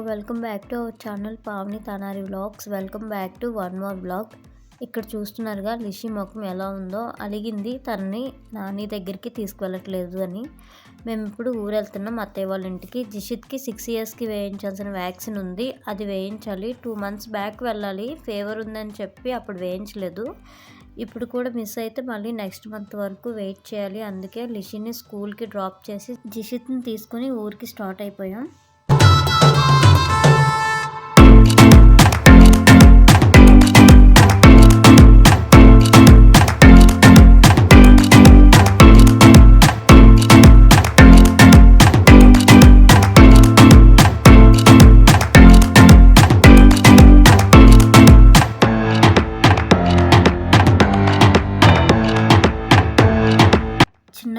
Welcome back to our channel Pavani Tanari vlogs. Welcome back to one more blog. ఇక్కడ చూస్తున్నారుగా లిషి ముఖం ఎలా ఉందో. అలిగింది తనని నాని దగ్గరికి తీసుకువెళ్ళట్లేదు అని. మేము ఇప్పుడు ఊరు వెళ్తున్నాం అత్తయ్య వాళ్ళ ఇంటికి. జిషిత్కి సిక్స్ ఇయర్స్కి వేయించాల్సిన వ్యాక్సిన్ ఉంది. అది వేయించాలి. టూ మంత్స్ బ్యాక్ వెళ్ళాలి. ఫేవర్ ఉందని చెప్పి అప్పుడు వేయించలేదు. ఇప్పుడు కూడా మిస్ అయితే మళ్ళీ నెక్స్ట్ మంత్ వరకు వెయిట్ చేయాలి. అందుకే లిషిని స్కూల్కి డ్రాప్ చేసి జిషిత్ని తీసుకుని ఊరికి స్టార్ట్ అయిపోయాం.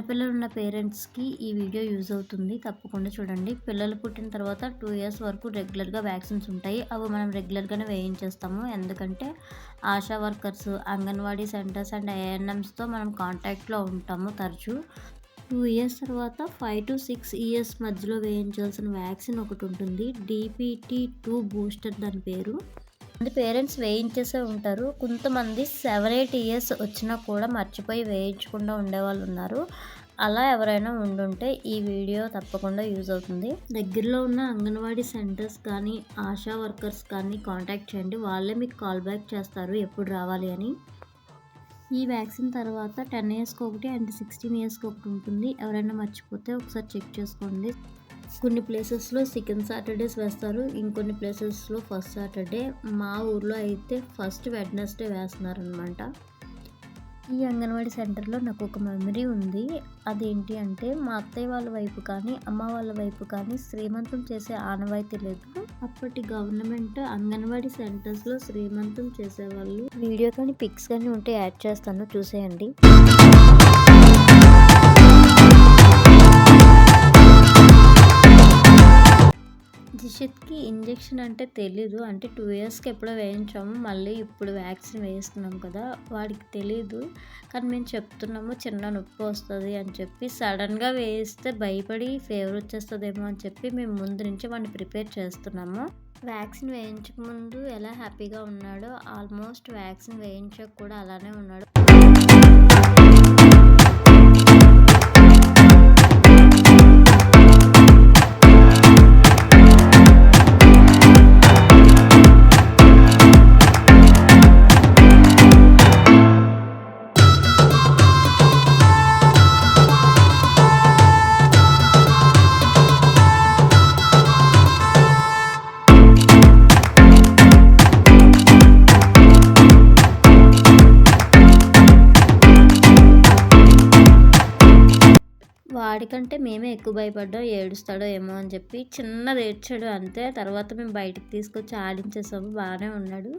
చిన్నపిల్లలు ఉన్న పేరెంట్స్కి ఈ వీడియో యూజ్ అవుతుంది. తప్పకుండా చూడండి. పిల్లలు పుట్టిన తర్వాత టూ ఇయర్స్ వరకు రెగ్యులర్గా వ్యాక్సిన్స్ ఉంటాయి. అవి మనం రెగ్యులర్గానే వేయించేస్తాము. ఎందుకంటే Asha workers anganwadi centres and ఏఎన్ఎమ్స్తో మనం కాంటాక్ట్లో ఉంటాము తరచూ. టూ ఇయర్స్ తర్వాత ఫైవ్ టు సిక్స్ ఇయర్స్ మధ్యలో వేయించాల్సిన వ్యాక్సిన్ ఒకటి ఉంటుంది. డీపీటీ టూ బూస్టర్ దాని పేరు. పేరెంట్స్ వేయించేసే ఉంటారు. కొంతమంది సెవెన్ ఎయిట్ ఇయర్స్ వచ్చినా కూడా మర్చిపోయి వేయించకుండా ఉండేవాళ్ళు ఉన్నారు. అలా ఎవరైనా ఉండుంటే ఈ వీడియో తప్పకుండా యూజ్ అవుతుంది. దగ్గరలో ఉన్న అంగన్వాడీ సెంటర్స్ కానీ ఆశా వర్కర్స్ కానీ కాంటాక్ట్ చేయండి. వాళ్ళే మీకు కాల్ బ్యాక్ చేస్తారు ఎప్పుడు రావాలి అని. ఈ వ్యాక్సిన్ తర్వాత టెన్ ఇయర్స్కి ఒకటి అండ్ సిక్స్టీన్ ఇయర్స్కి ఒకటి ఉంటుంది. ఎవరైనా మర్చిపోతే ఒకసారి చెక్ చేసుకోండి. కొన్ని ప్లేసెస్లో సెకండ్ సాటర్డేస్ వేస్తారు. ఇంకొన్ని ప్లేసెస్లో ఫస్ట్ సాటర్డే. మా ఊర్లో అయితే ఫస్ట్ వెడ్నెస్డే వేస్తున్నారనమాట ఈ అంగన్వాడీ సెంటర్లో నాకు ఒక మెమరీ ఉంది. అదేంటి అంటే మా అత్తయ్య వాళ్ళ వైపు కానీ అమ్మ వాళ్ళ వైపు కానీ శ్రీమంతం చేసే ఆనవాయితీ లేదు. అప్పటి గవర్నమెంట్ అంగన్వాడీ సెంటర్స్లో శ్రీమంతం చేసేవాళ్ళు. వీడియో కానీ పిక్స్ కానీ ఉంటే యాడ్ చేస్తాను. చూసేయండి. జిషిత్కి ఇంజెక్షన్ అంటే తెలీదు. అంటే టూ ఇయర్స్కి ఎప్పుడో వేయించాము. మళ్ళీ ఇప్పుడు వ్యాక్సిన్ వేస్తున్నాం కదా వాడికి తెలీదు. కానీ మేము చెప్తున్నాము చిన్న నొప్పి వస్తుంది అని చెప్పి సడన్గా వేయిస్తే భయపడి ఫీవర్ వచ్చేస్తుందేమో అని చెప్పి మేము ముందు నుంచి వాడిని ప్రిపేర్ చేస్తున్నాము. వ్యాక్సిన్ వేయించక ముందు ఎలా హ్యాపీగా ఉన్నాడో ఆల్మోస్ట్ వ్యాక్సిన్ వేయించక కూడా అలానే ఉన్నాడు. వాడికంటే మేమే ఎక్కువ భయపడ్డాం ఏడుస్తాడో ఏమో అని చెప్పి చిన్నది ఏడ్చాడు అంతే. తర్వాత మేము బయటికి తీసుకొచ్చి ఆడించేసాము బాగానే ఉన్నాడు.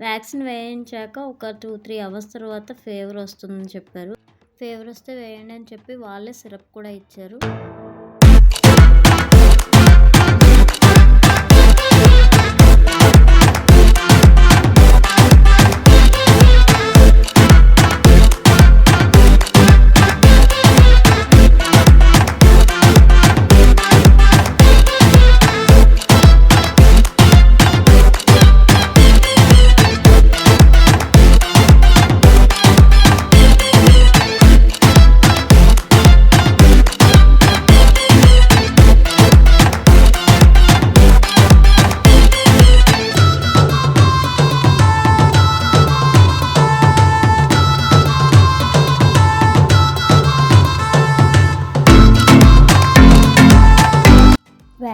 వ్యాక్సిన్ వేయించాక ఒక టూ త్రీ అవర్స్ తర్వాత ఫీవర్ వస్తుందని చెప్పారు. ఫీవర్ వస్తే వేయండి అని చెప్పి వాళ్ళే సిరప్ కూడా ఇచ్చారు.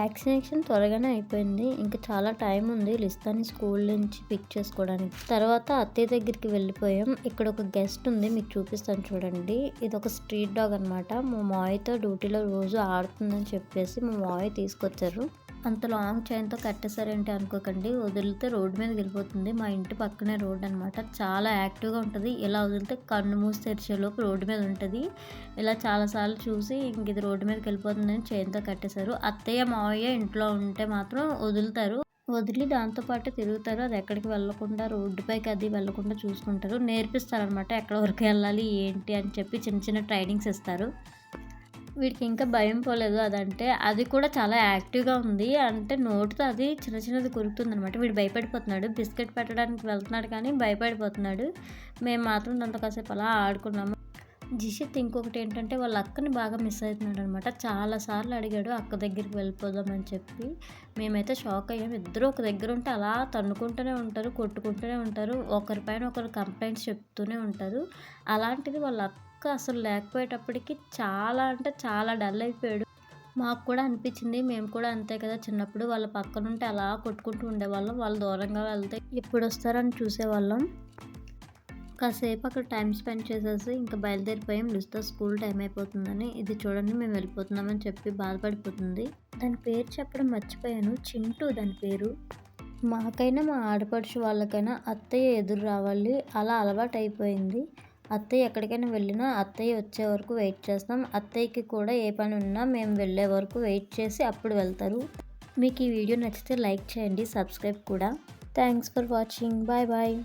వ్యాక్సినేషన్ త్వరగానే అయిపోయింది. ఇంకా చాలా టైం ఉంది లిస్తాని స్కూల్ నుంచి పిక్ చేసుకోవడానికి. తర్వాత అత్తయ్య దగ్గరికి వెళ్ళిపోయాం. ఇక్కడ ఒక గెస్ట్ ఉంది మీకు చూపిస్తాను చూడండి. ఇది ఒక స్ట్రీట్ డాగ్ అనమాట మా మాయతో డ్యూటీలో రోజు ఆడుతుందని చెప్పేసి మా మాయ తీసుకొచ్చారు. అంత లాంగ్ చైన్తో కట్టేసారేంటి అనుకోకండి. వదిలితే రోడ్డు మీద వెళ్ళిపోతుంది. మా ఇంటి పక్కనే రోడ్ అనమాట చాలా యాక్టివ్గా ఉంటుంది. ఇలా వదిలితే కన్ను మూసి తెరిచేలోపు రోడ్డు మీద ఉంటుంది. ఇలా చాలాసార్లు చూసి ఇంక ఇది రోడ్డు మీదకి వెళ్ళిపోతుందని చైన్తో కట్టేశారు. అత్తయ్య మావయ్య ఇంట్లో ఉంటే మాత్రం వదులుతారు. వదిలి దాంతోపాటు తిరుగుతారు. అది ఎక్కడికి వెళ్ళకుండా రోడ్డుపైకి అది వెళ్ళకుండా చూసుకుంటారు. నేర్పిస్తారు అనమాట ఎక్కడ వరకు వెళ్ళాలి ఏంటి అని చెప్పి చిన్న చిన్న ట్రైనింగ్స్ ఇస్తారు. వీడికి ఇంకా భయం పోలేదు. అదంటే అది కూడా చాలా యాక్టివ్గా ఉంది. అంటే నోటితో అది చిన్న చిన్నది కురుకుతుంది అనమాట వీడు భయపడిపోతున్నాడు. బిస్కెట్ పెట్టడానికి వెళ్తున్నాడు కానీ భయపడిపోతున్నాడు. మేము మాత్రం దాంతో కాసేపు అలా ఆడుకున్నాము. జిషిత్ ఇంకొకటి ఏంటంటే వాళ్ళ అక్కని బాగా మిస్ అవుతున్నాడు అనమాట చాలాసార్లు అడిగాడు అక్క దగ్గరికి వెళ్ళిపోదామని చెప్పి. మేమైతే షాక్ అయ్యాం. ఇద్దరు ఒక దగ్గర ఉంటే అలా తన్నుకుంటూనే ఉంటారు కొట్టుకుంటూనే ఉంటారు. ఒకరిపైన ఒకరు కంప్లైంట్స్ చెప్తూనే ఉంటారు. అలాంటిది వాళ్ళ అక్క అసలు లేకపోయేటప్పటికి చాలా అంటే చాలా డల్ అయిపోయాడు. మాకు కూడా అనిపించింది. మేము కూడా అంతే కదా. చిన్నప్పుడు వాళ్ళ పక్కన ఉంటే అలా కొట్టుకుంటూ ఉండేవాళ్ళం. వాళ్ళు దూరంగా వెళ్తే ఎప్పుడు వస్తారని చూసేవాళ్ళం. కాసేపు అక్కడ టైం స్పెండ్ చేసేసి ఇంకా బయలుదేరిపోయాం. లిస్తో స్కూల్ టైం అయిపోతుందని. ఇది చూడండి మేము వెళ్ళిపోతున్నామని చెప్పి బాధపడిపోతుంది. దాని పేరు చెప్పడం మర్చిపోయాను. చింటూ దాని పేరు. మాకైనా మా ఆడపడుచు వాళ్ళకైనా అత్తయ్య ఎదురు రావాలి. అలా అలవాటు అయిపోయింది అత్తయ్య ఎక్కడికైనా వెళ్ళినా అత్తయ్య వచ్చే వరకు వెయిట్ చేస్తాం. అత్తయ్యకి కూడా ఏ పని ఉన్నా మేము వెళ్ళే వరకు వెయిట్ చేసి అప్పుడు వెళ్తారు. మీకు ఈ వీడియో నచ్చితే లైక్ చేయండి సబ్స్క్రైబ్ కూడా. Thanks for watching. Bye bye.